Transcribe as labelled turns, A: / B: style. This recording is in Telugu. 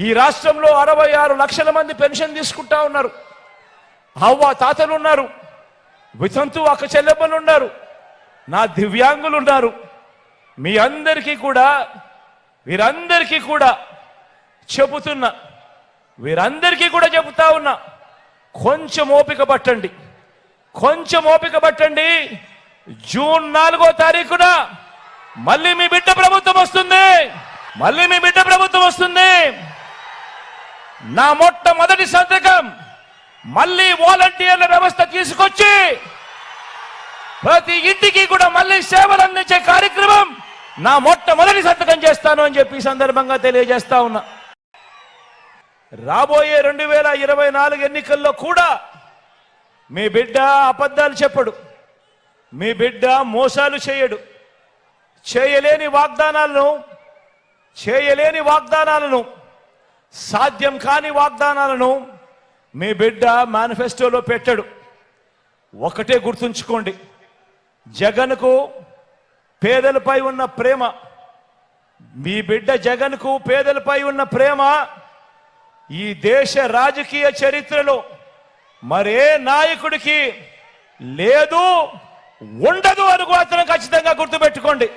A: ఈ రాష్ట్రంలో అరవై ఆరు లక్షల మంది పెన్షన్ తీసుకుంటా ఉన్నారు. అవ్వ తాతలు ఉన్నారు. వితంతు అక్క చెల్లెమ్మలు ఉన్నారు. నా దివ్యాంగులు ఉన్నారు. మీ అందరికీ కూడా వీరందరికీ కూడా చెబుతున్నా వీరందరికీ కూడా చెబుతా ఉన్నా కొంచెం ఓపిక పట్టండి. కొంచెం ఓపిక పట్టండి. జూన్ నాలుగో తారీఖున మళ్ళీ మీ బిడ్డ ప్రభుత్వం వస్తుంది. మళ్ళీ మీ బిడ్డ ప్రభుత్వం నా మొట్టమొదటి సంతకం మళ్ళీ వాలంటీర్ల వ్యవస్థ తీసుకొచ్చి ప్రతి ఇంటికి కూడా మళ్ళీ సేవలు అందించే కార్యక్రమం నా మొట్టమొదటి సంతకం చేస్తాను అని చెప్పి సందర్భంగా తెలియజేస్తా ఉన్నా. రాబోయే రెండు వేల ఇరవై నాలుగు ఎన్నికల్లో కూడా మీ బిడ్డ అబద్ధాలు చెప్పడు. మీ బిడ్డ మోసాలు చేయడు. చేయలేని వాగ్దానాలను చేయలేని వాగ్దానాలను సాధ్యం కాని వాగ్దానాలను మీ బిడ్డ మేనిఫెస్టోలో పెట్టడు. ఒకటే గుర్తుంచుకోండి. జగన్కు పేదలపై ఉన్న ప్రేమ మీ బిడ్డ జగన్కు పేదలపై ఉన్న ప్రేమ ఈ దేశ రాజకీయ చరిత్రలో మరే నాయకుడికి లేదు ఉండదు అని మాత్రం ఖచ్చితంగా గుర్తుపెట్టుకోండి.